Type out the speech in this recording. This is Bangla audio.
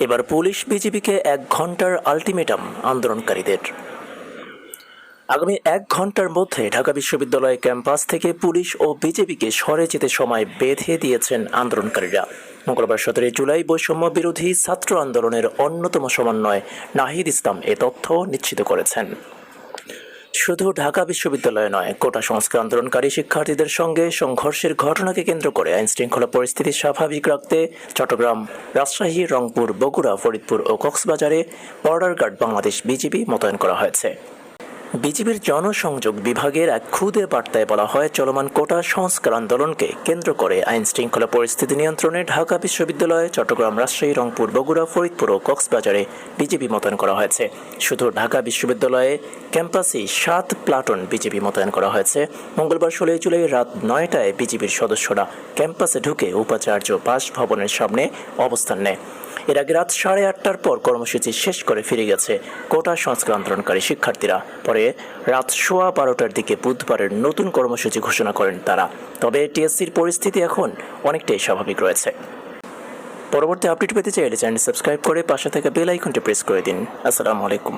এবার পুলিশ বিজেপিকে এক ঘণ্টার আলটিমেটাম আন্দোলনকারীদের। আগামী এক ঘণ্টার মধ্যে ঢাকা বিশ্ববিদ্যালয় ক্যাম্পাস থেকে পুলিশ ও বিজেপিকে সরে যেতে সময় বেঁধে দিয়েছেন আন্দোলনকারীরা। মঙ্গলবার সতেরোই জুলাই বৈষম্য বিরোধী ছাত্র আন্দোলনের অন্যতম সমন্বয় নাহিদ ইসলাম এ তথ্য নিশ্চিত করেছেন। শুধু ঢাকা বিশ্ববিদ্যালয়ে নয়, কোটা সংস্কার আন্দোলনকারী শিক্ষার্থীদের সঙ্গে সংঘর্ষের ঘটনাকে কেন্দ্র করে আইন শৃঙ্খলা পরিস্থিতি স্বাভাবিক রাখতে চট্টগ্রাম, রাজশাহী, রংপুর, বগুড়া, ফরিদপুর ও কক্সবাজারে বর্ডার গার্ড বাংলাদেশ বিজিবি মোতায়েন করা হয়েছে। বিজিবির জনসংযোগ বিভাগের এক খুদে বার্তায় বলা হয়, চলমান কোটা সংস্কার আন্দোলনকে কেন্দ্র করে আইন শৃঙ্খলা পরিস্থিতি নিয়ন্ত্রণে ঢাকা বিশ্ববিদ্যালয়, চট্টগ্রাম, রাজশাহী, রংপুর, বগুড়া, ফরিদপুর ও কক্সবাজারে বিজেপি মোতায়েন করা হয়েছে। শুধু ঢাকা বিশ্ববিদ্যালয়ে ক্যাম্পাসে সাত প্লাটুন বিজেপি মোতায়েন করা হয়েছে। মঙ্গলবার ষোলোই জুলাই রাত নয়টায় বিজেপির সদস্যরা ক্যাম্পাসে ঢুকে উপাচার্য বাসভবনের সামনে অবস্থান নেয়। এর আগে রাত সাড়ে আটটার পর কর্মসূচি শেষ করে ফিরে গেছে কোটা সংস্কার শিক্ষার্থীরা। পরে রাত সোয়া বারোটার দিকে বুধবারের নতুন কর্মসূচি ঘোষণা করেন তারা। তবে টিএসসির পরিস্থিতি এখন অনেকটাই স্বাভাবিক রয়েছে। পরবর্তী আপডেট পেতে চাইলে চ্যানেল সাবস্ক্রাইব করে পাশে থাকা বেল আইকনটি প্রেস করে দিন। আসসালামু আলাইকুম।